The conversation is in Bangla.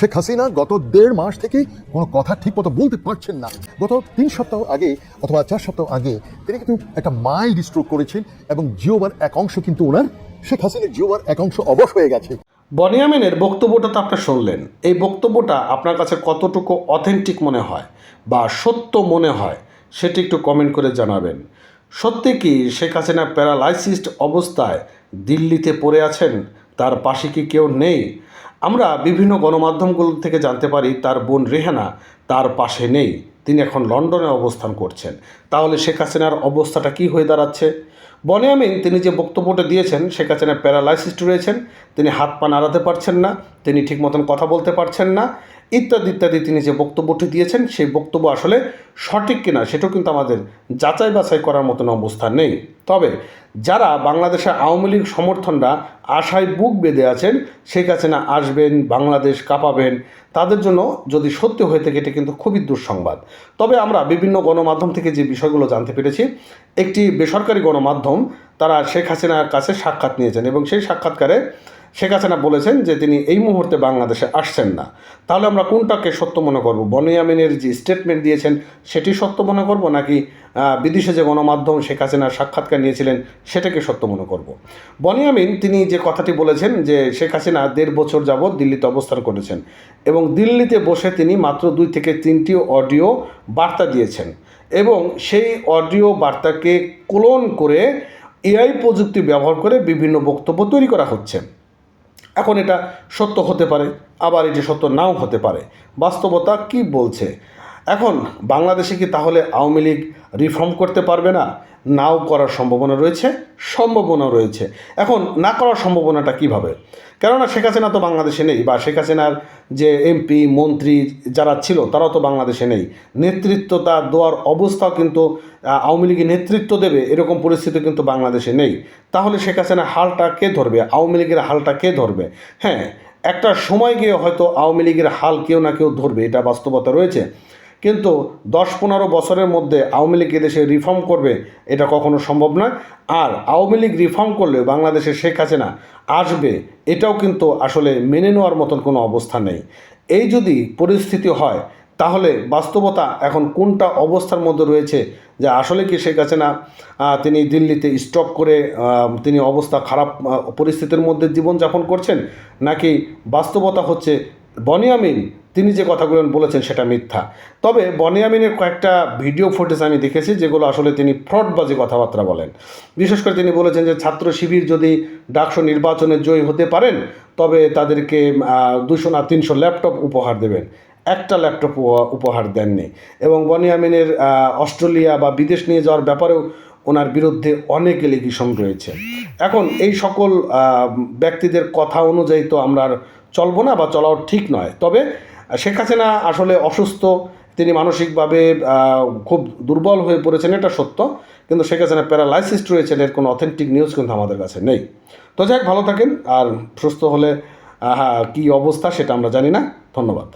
শেখ হাসিনা গত দেড় মাস থেকে কোনো কথা ঠিক মতো বলতে পারছেন না। গত তিন সপ্তাহ আগে অথবা চার সপ্তাহ আগে তিনি কিন্তু একটা মাইল্ড স্ট্রোক করেছেন এবং জিওবার এক অংশ কিন্তু ওনার, শেখ হাসিনার জিওবার এক অংশ অবশ হয়ে গেছে। বনিয়ামিনের বক্তব্যটা তো আপনি শুনলেন। এই বক্তব্যটা আপনার কাছে কতটুকু অথেন্টিক মনে হয় বা সত্য মনে হয় সেটি একটু কমেন্ট করে জানাবেন। সত্যি কি শেখ হাসিনা প্যারালাইসিসড অবস্থায় দিল্লিতে পড়ে আছেন? তার পাশে কি কেউ নেই? আমরা বিভিন্ন গণমাধ্যমগুলো থেকে জানতে পারি তার বোন রেহানা তার পাশে নেই। তিনি এখন লন্ডনে অবস্থান করছেন। তাহলে শেখ হাসিনার অবস্থাটা কি হয়ে দাঁড়াচ্ছে? বনে আমিন, তিনি যে বক্তব্যটা দিয়েছেন, শেখ হাসিনা প্যারালাইসিস রয়েছেন। তিনি হাত পা নাড়াতে পারছেন না, তিনি ঠিক মতন কথা বলতে পারছেন না। ইত্যাদি ইত্যাদি তিনি যে বক্তব্যটি দিয়েছেন, সেই বক্তব্য আসলে সঠিক কিনা সেটাও কিন্তু আমাদের যাচাই বাছাই করার মতন অবস্থা নেই। তবে যারা বাংলাদেশের আওয়ামী লীগ সমর্থনরা আশায় বুক বেঁধে আছেন, শেখ হাসিনা আসবেন, বাংলাদেশ কাঁপাবেন, তাদের জন্য যদি সত্যি হয়ে থাকে, এটা কিন্তু খুবই দুঃসংবাদ। তবে আমরা বিভিন্ন গণমাধ্যম থেকে যে বিষয়গুলো জানতে পেরেছি, একটি বেসরকারি গণমাধ্যম তারা শেখ হাসিনার কাছে সাক্ষাৎ নিয়েছেন এবং সেই সাক্ষাৎকারে শেখ হাসিনা বলেছেন যে তিনি এই মুহূর্তে বাংলাদেশে আসছেন না। তাহলে আমরা কোনটাকে সত্য মনে করব? বনিয়ামিনের যে স্টেটমেন্ট দিয়েছেন, সেটি সত্য মনে করব নাকি বিদেশে যে গণমাধ্যম শেখ হাসিনার সাক্ষাৎকার নিয়েছিলেন, সেটাকে সত্য মনে করব? বনিয়ামিন তিনি যে কথাটি বলেছেন যে শেখ হাসিনা দেড় বছর যাবৎ দিল্লিতে অবস্থান করেছেন এবং দিল্লিতে বসে তিনি মাত্র দুই থেকে তিনটি অডিও বার্তা দিয়েছেন এবং সেই অডিও বার্তাকে ক্লোন করে এআই প্রযুক্তি ব্যবহার করে বিভিন্ন বক্তব্য তৈরি করা হচ্ছে। এখন এটা সত্য হতে পারে আবার এটি সত্য নাও হতে পারে। বাস্তবতা কি বলছে? এখন বাংলাদেশে কি তাহলে আওয়ামী লীগ রিফর্ম করতে পারবে না? নাও করার সম্ভাবনা রয়েছে সম্ভাবনা রয়েছে। এখন না করার সম্ভাবনাটা কীভাবে? কেননা শেখ হাসিনা তো বাংলাদেশে নেই বা শেখ হাসিনার যে এমপি মন্ত্রী যারা ছিল তারাও তো বাংলাদেশে নেই। নেতৃত্ব তার দেওয়ার অবস্থাও কিন্তু আওয়ামী লীগের নেতৃত্ব দেবে, এরকম পরিস্থিতি কিন্তু বাংলাদেশে নেই। তাহলে শেখ হাসিনার হালটা কে ধরবে? আওয়ামী লীগের হালটা কে ধরবে? হ্যাঁ একটা সময় গিয়ে হয়তো আওয়ামী লীগের হাল কেউ না কেউ ধরবে, এটা বাস্তবতা রয়েছে। কিন্তু দশ পনেরো বছরের মধ্যে আওয়ামী লীগ এদেশে রিফর্ম করবে, এটা কখনো সম্ভব নয়। আর আওয়ামী লীগ রিফর্ম করলে বাংলাদেশে শেখ হাসিনা আসবে, এটাও কিন্তু আসলে মেনে নেওয়ার মতন কোনো অবস্থা নেই। এই যদি পরিস্থিতি হয়, তাহলে বাস্তবতা এখন কোনটা অবস্থার মধ্যে রয়েছে, যে আসলে কি শেখ হাসিনা তিনি দিল্লিতে স্টক করে তিনি অবস্থা খারাপ পরিস্থিতির মধ্যে জীবনযাপন করছেন, নাকি বাস্তবতা হচ্ছে বনিয়ামিন তিনি যে কথাগুলো বলেছেন সেটা মিথ্যা। তবে বনিয়ামিনের কয়েকটা ভিডিও ফুটেজ আমি দেখেছি যেগুলো আসলে তিনি ফ্রডবাজি কথাবার্তা বলেন। বিশেষ করে তিনি বলেছেন যে ছাত্র শিবির যদি ডাকসু নির্বাচনে জয়ী হতে পারেন, তবে তাদেরকে দুশো না তিনশো ল্যাপটপ উপহার দেবেন। একটা ল্যাপটপ উপহার দেননি। এবং বনিয়ামিনের অস্ট্রেলিয়া বা বিদেশ নিয়ে যাওয়ার ব্যাপারেও ওনার বিরুদ্ধে অনেক এলিগেশন রয়েছে। এখন এই সকল ব্যক্তিদের কথা অনুযায়ী তো আমরা চলবো না বা চলাও ঠিক নয়। তবে শেখ হাসিনা আসলে অসুস্থ, তিনি মানসিকভাবে খুব দুর্বল হয়ে পড়েছেন, এটা সত্য, কিন্তু শেখ হাসিনা প্যারালাইসিস রয়েছেন, এর কোনো অথেন্টিক নিউজ কিন্তু আমাদের কাছে নেই। তো যাই ভালো থাকেন, আর সুস্থ হলে হ্যাঁ কী অবস্থা সেটা আমরা জানি না। ধন্যবাদ।